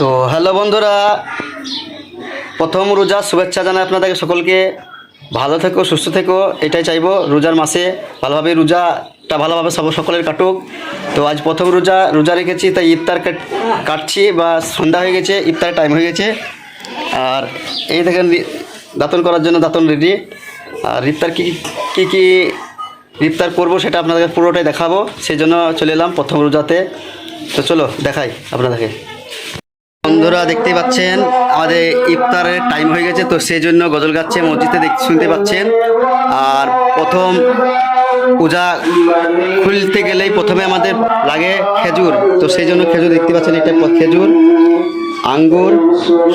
তো হ্যালো বন্ধুরা, প্রথম রোজার শুভেচ্ছা জানাই আপনাদেরকে সকলকে। ভালো থেকো, সুস্থ থেকো, এটাই চাইব রোজার মাসে। ভালোভাবে রোজাটা ভালোভাবে সব সকলের কাটুক। তো আজ প্রথম রোজা রোজা রেখেছি, তাই ইফতার কাটছি বা সন্ধ্যা হয়ে গেছে ইফতার টাইম হয়ে গেছে। আর এই দেখেন দাঁতন করার জন্য দাঁতন রেডি আর ইফতার কী কী কী ইফতার করব সেটা আপনাদের পুরোটাই দেখাবো। সেই জন্য চলে এলাম প্রথম রোজাতে। তো চলো দেখাই আপনাদেরকে। বন্ধুরা দেখতেই পাচ্ছেন, আমাদের ইফতারের টাইম হয়ে গেছে, তো সেই জন্য গজল গাচ্ছে, মসজিদে দেখতে শুনতে পাচ্ছেন। আর প্রথম পূজা খুলতে গেলেই প্রথমে আমাদের লাগে খেজুর, তো সেই জন্য খেজুর দেখতে পাচ্ছেন, এটা খেজুর। আঙ্গুর,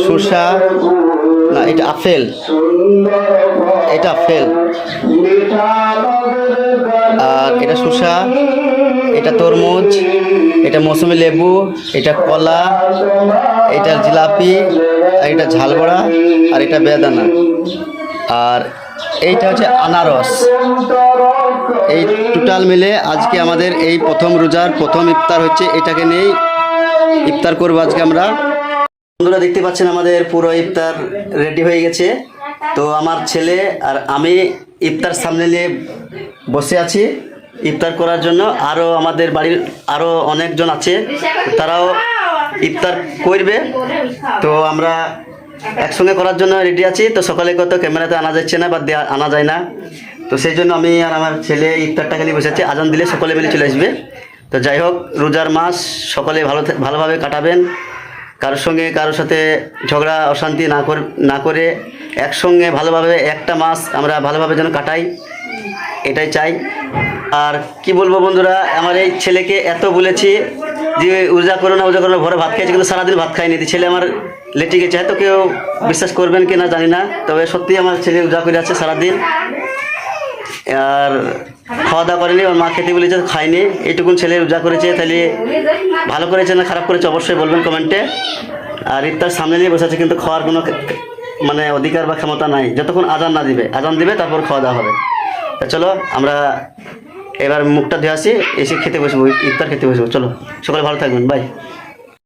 শসা, না, এটা আপেল। এটা আপেল। আর এটা শসা, এটা তরমুজ, এটা মৌসুমি লেবু, এটা কলা, এটা জিলাপি, আর এটা ঝালবড়া, আর এটা বেদানা। আর এইটা হচ্ছে আনারস। এই টোটাল মিলে আজকে আমাদের এই প্রথম রোজার প্রথম ইফতার হচ্ছে, এটাকে নিয়েই ইফতার করব আজকে আমরা। বন্ধুরা দেখতে পাচ্ছেন আমাদের পুরো ইফতার রেডি হয়ে গেছে। তো আমার ছেলে আর আমি ইফতার সামনে নিয়ে বসে আছি ইফতার করার জন্য। আরও আমাদের বাড়ির আরও অনেকজন আছে, তারাও ইফতার করবে। তো আমরা একসঙ্গে করার জন্য রেডি আছি। তো সকালে কত ক্যামেরাতে আনা যাচ্ছে না বা আনা যায় না। তো সেই জন্য আমি আর আমার ছেলে ইফতারটাকে নিয়ে বসে আছি। আজান দিলে সকলে মিলে চলে আসবে। তো যাই হোক, রোজার মাস সকলে ভালো ভালোভাবে কাটাবেন। কারোর সঙ্গে কারোর সাথে ঝগড়া, অশান্তি না করে না করে একসঙ্গে ভালোভাবে একটা মাস আমরা ভালোভাবে যেন কাটাই, এটাই চাই। আর কি বলব বন্ধুরা, আমার এই ছেলেকে এত বলেছি যে উজা করো না, উজা করো না ভরে ভাত খাইছে কিন্তু সারাদিন ভাত খাইনি ছেলে আমার লেটে গেছে হয়তো কেউ বিশ্বাস করবেন কি না জানি না, তবে সত্যি আমার ছেলে উজা করে আছে সারাদিন। আর খাওয়া দাওয়া করেনি, ওর মা খেতে বলেছে, খায়নি। এইটুকুন ছেলে রোজা করেছে, তাহলে ভালো করেছে না খারাপ করেছে, অবশ্যই বলবেন কমেন্টে। আর ইফতার সামনে নিয়ে বসে আছে, কিন্তু খাওয়ার কোনো মানে অধিকার বা ক্ষমতা নাই। যতক্ষণ আজান না দিবে, আজান দিবে, তারপর খাওয়া দাওয়া হবে। তা চলো, আমরা এবার মুখটা ধুয়ে আসি, এসে খেতে বসবো, ইফতার খেতে বসবো। চলো, সকালে ভালো থাকবেন, বাই।